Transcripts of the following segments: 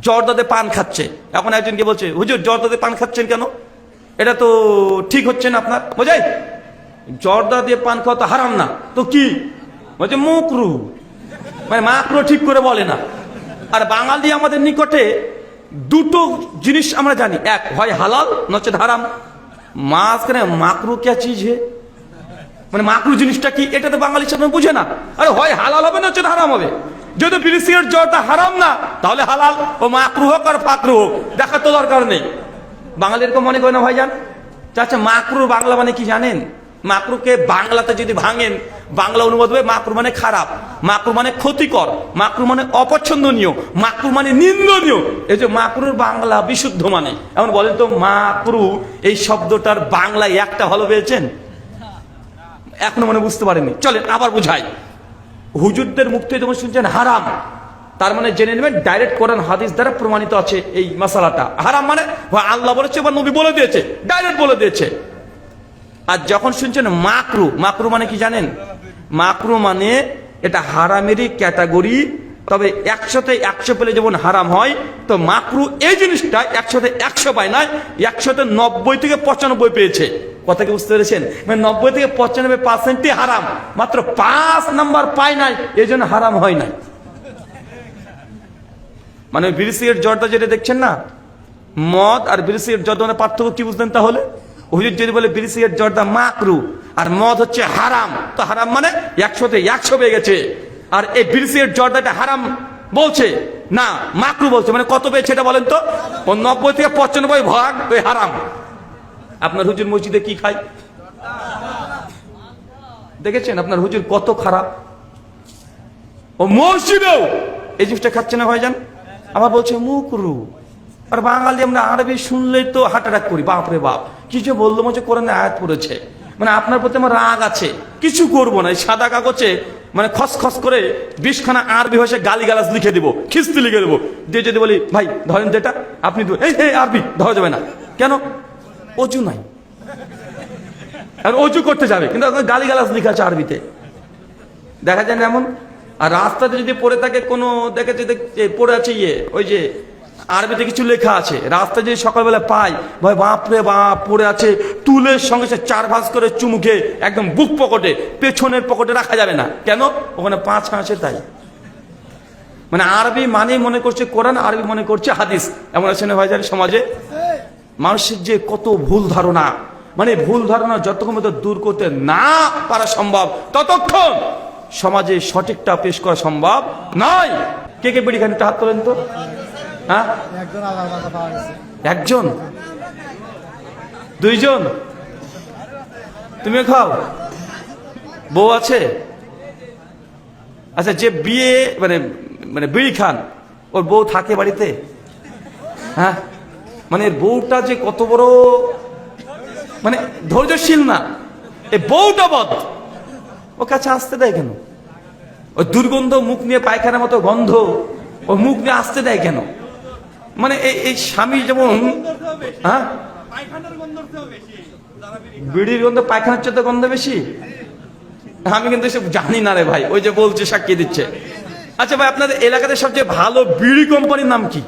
জর্দাতে পান খাচ্ছে। এখন একজনকে বলছে, হুজুর জর্দাতে পান খাচ্ছেন কেন? এটা তো ঠিক হচ্ছে না আপনার। বোঝাই জর্দা দিয়ে পান খাওয়া তো হারাম না। তো কি? বলছে, মুকরু। মানে মাকরু ঠিক করে বলে না। আর বাঙালি আমাদের নিকটে দুটো জিনিস আমরা জানি। এক, হয় হালাল, নচেত হারাম। মাঝখানে মাকরু কে চিজ হে মানে মাকরু জিনিসটা কি? এটা তো বাঙালি সামনে বুঝে না। আরে হয় হালাল হবে না হচ্ছে হারাম হবে। যদি বিড়ি সিগারেট হারাম না, তাহলে হালাল ও মাকরু হোক আর ফাকরু হোক দেখার তো দরকার নেই। বাঙালি এরকম মনে করে না, ভাইজান? আচ্ছা মাকরু বাংলা মানে কি জানেন? মাকরুকে বাংলাতে যদি ভাঙেন, বাংলা অনুবাদ হবে মাকরু মানে খারাপ মাকরু মানে ক্ষতিকর মাকরু মানে অপছন্দনীয় মাকরু মানে নিন্দনীয়। এই যে মাকরুর বাংলা বিশুদ্ধ মানে এমন বলেন তো মাকরু এই শব্দটার বাংলায় একটা ভালো পেয়েছেন এখনও মনে বুঝতে পারেনি চলেন, আবার বুঝাই। হুজুরদের মুখ থেকে যখন শুনছেন হারাম, তার মানে জেনে নেবেন ডাইরেক্ট কোরআন, হাদিস দ্বারা প্রমাণিত আছে এই মশালাটা হারাম মানে আল্লাহ বলেছে বা নবী বলে দিয়েছে ডাইরেক্ট বলে দিয়েছে। আর যখন শুনছেন মাকরু মাকরু মানে কি জানেন? মাকরু মানে এটা হারামেরই ক্যাটাগরি, তবে একশোতে একশো পেলে যেমন হারাম হয়, তো মাকরু এই জিনিসটা একশোতে একশো পায় না একশোতে নব্বই থেকে পঁচানব্বই পেয়েছে। কথা কি বুঝতে পেরেছেন? মানে নব্বই থেকে পঁচানব্বই পার্সেন্টই হারাম। মাত্র পাঁচ নাম্বার পায় নাই এই জন্য হারাম হয় নাই। মানে বিড়ি সিগারেট জ্বরটা যেটা দেখছেন না, মদ আর বিড়ি সিগারেট জ্বর মানে পার্থক্য কি বুঝতেন তাহলে? হুজুর যদি বলে বিড়ি সিগারেট জ্বরটা মাকরু আর মদ হচ্ছে হারাম, তো হারাম মানে একশোতে একশো পেয়ে গেছে। আর এই বিড়ি সিগারেট জ্বরটা এটা হারাম বলছে? না, মাকরু বলছে। মানে কত পেয়েছে এটা বলেন তো? নব্বই থেকে পঁচানব্বই ভাগ, ওই হারাম। আপনার হুজুর মসজিদে কি খায়? দেখেছেন আপনার হুজুর কত খারাপ? ও মসজিদেও এই জিনিসটা খাচ্ছে না ভাইজান? আবার বলছে মুকরু আর বাঙালি আমরা আরবি শুনলেই তো হার্ট অ্যাটাক করি বাপরে বাপ। কিছু বলল মনে কোরআনে আয়াত পড়েছে। মানে আপনার প্রতি আমার রাগ আছে। কিছু করব না সাদা কাগজে মানে খসখস করে বিশখানা আরবি ভাষায় গালি গালাজ লিখে দিব, খিস্তি লিখে দেবো। দিয়ে যদি বলি, ভাই, ধরেন যেটা আপনি এই, আরবি, ধরা যাবে না। কেন? অজু নাই। আর অজু করতে যাবে, কিন্তু গালি গালাজ লিখা আছে আরবিতে। দেখা যায় না এমন? আর রাস্তাতে যদি পড়ে থাকে কোনো, দেখে যে দেখ- পড়ে আছে ইয়ে ওই যে আরবিতে কিছু লেখা আছে রাস্তা যদি সকালবেলা পাই ভাই বাপ রে বাপ, পড়ে আছে তুলের সঙ্গে সে চার ভাঁজ করে চুমুকে একদম বুক পকেটে, পেছনের পকেটে রাখা যাবে না। কেন? ওখানে পাঁচ আছে তাই। মানে আরবি মানে মনে করছে কোরআন, আরবি মনে করছে হাদিস। এমন আছে না ভাইজান সমাজে? মানুষের যে কত ভুল ধারণা মানে ভুল ধারণা যতক্ষণ পর্যন্ত দূর করতে না পারা সম্ভব ততক্ষণ সমাজে সঠিকটা পেশ করা সম্ভব নয়। কে কে বিড়ি খান হাত তোলেন তো? হ্যাঁ? একজন? দুইজন? তুমিও খাও। বউ আছে? আচ্ছা যে বিয়ে মানে মানে বিড়ি খান ওর বউ থাকে বাড়িতে? হ্যাঁ? মানে বউটা যে কত বড়? মানে ধৈর্যশীল না। এ বউটা বদ। ও কাছে আসতে দেয় কেন? ও দুর্গন্ধ মুখ নিয়ে পায়খানার মতো গন্ধ, ও মুখ নিয়ে আসতে দেয় কেন? মানে এই এই স্বামী যেমন হ্যাঁ? বিড়ির গন্ধ, পায়খানার চেয়ে তো গন্ধ বেশি। আমি কিন্তু এসব জানি না রে ভাই, ওই যে বলছে, সাক্ষী দিচ্ছে। আচ্ছা ভাই, আপনাদের এলাকাতে সবচেয়ে ভালো বিড়ি কোম্পানির নাম কি?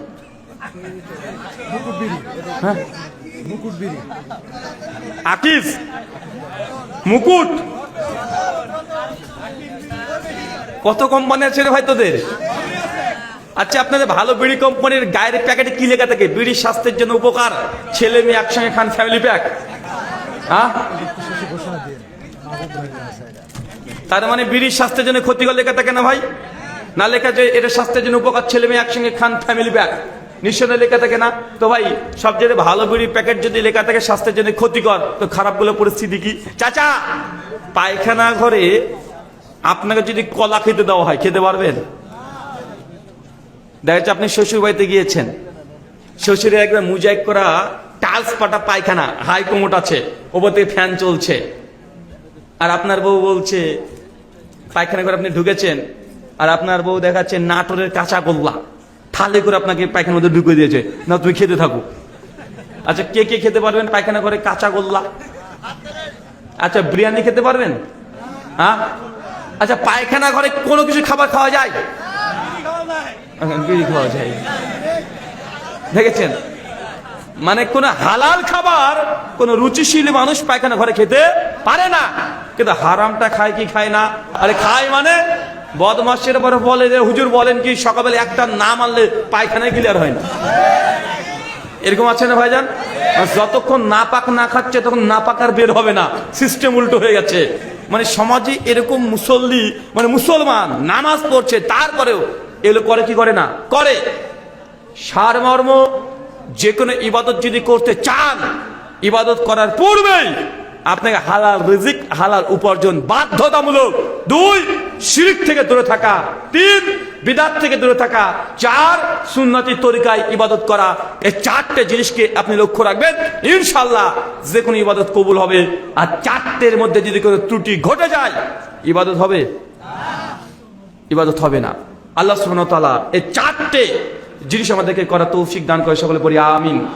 হ্যাঁ? মুকুট মুকুট। কত কোম্পানি আছে রে ভাই তোদের? আচ্ছা আপনাদের ভালো বিড়ি কোম্পানির গায়ের প্যাকেটে কি লেখা থাকে? বিড়ি স্বাস্থ্যের জন্য উপকার। ছেলে মেয়ে একসঙ্গে খান ফ্যামিলি প্যাক হ্যাঁ? তার মানে বিড়ির স্বাস্থ্যের জন্য ক্ষতিকর লেখা থাকে না ভাই? না লেখা যে এটা স্বাস্থ্যের জন্য উপকার ছেলে মেয়ে একসঙ্গে খান ফ্যামিলি প্যাক নিঃসন্দেহে লেখা থাকে না? তো ভাই, সবচেয়ে ভালো বিড়ির প্যাকেট যদি লেখা থাকে, স্বাস্থ্যের জন্য ক্ষতিকর। তো খারাপগুলো পরিস্থিতি কি? চাচা, পায়খানা ঘরে আপনাকে যদি কলা খেতে দেওয়া হয়, খেতে পারবেন? দেখা যাচ্ছে আপনি শ্বশুর বাড়িতে গিয়েছেন। শ্বশুরে একবার মুজাইক করা টালস পাটা পায়খানা, হাই কোমোট আছে, ওপর থেকে ফ্যান চলছে। আর আপনার বউ বলছে, পায়খানা করে আপনি ঢুকেছেন? আর আপনার বউ দেখাচ্ছে নাটোরের কাঁচা গোল্লা। থালে করে আপনাকে পায়খানার মধ্যে ঢুকে দিয়েছে। না, তুমি খেতে থাকো। আচ্ছা কে কে খেতে পারবেন পায়খানা করে? কাঁচা গোল্লা। আচ্ছা বিরিয়ানি খেতে পারবেন? হ্যাঁ? আচ্ছা পায়খানা ঘরে কোনো কিছু খাবার খাওয়া যায়? বিড়ি খাওয়া যায়। দেখেছেন? মানে কোন হালাল খাবার, কোন রুচিশীল মানুষ পায়খানা ঘরে খেতে পারে না। কিন্তু হারামটা খায় কি খায় না? আরে খায় মানে বদমাসের পরে বলে যে, হুজুর বলেন কি সকালবেলা একটা না মারলে পায়খানায় ক্লিয়ার হয় না। এরকম আছে না ভাইজান? যতক্ষণ না পাক না খাচ্ছে, তখন না পাক আর বের হবে না। সিস্টেম উল্টো হয়ে গেছে। মানে সমাজে এরকম মুসল্লি মানে মুসলমান নামাজ পড়ছে, তারপরেও এগুলো করে কি করে না? করে। সারমর্ম যে কোনো ইবাদত যদি করতে চান, ইবাদত করার পূর্বেই আপনাকে হালাল রিজিক, হালাল উপার্জন বাধ্যতামূলক। দুই, শিরিক থেকে দূরে থাকা। তিন, বিদাত থেকে দূরে থাকা। চার, সুন্নতি তরিকায় ইবাদত করা। এই চারটে জিনিসকে আপনি লক্ষ্য রাখবেন। ইনশাল্লাহ যে কোনো ইবাদত কবুল হবে। আর চারটের মধ্যে যদি কোনো ত্রুটি ঘটে যায়, ইবাদত হবে? ইবাদত হবে না। আল্লাহ সুবহানাহু ওয়া তাআলা এই চারটে জিনিস আমাদেরকে করা তৌফিক দান করে। সকলে পড়ি, আমিন।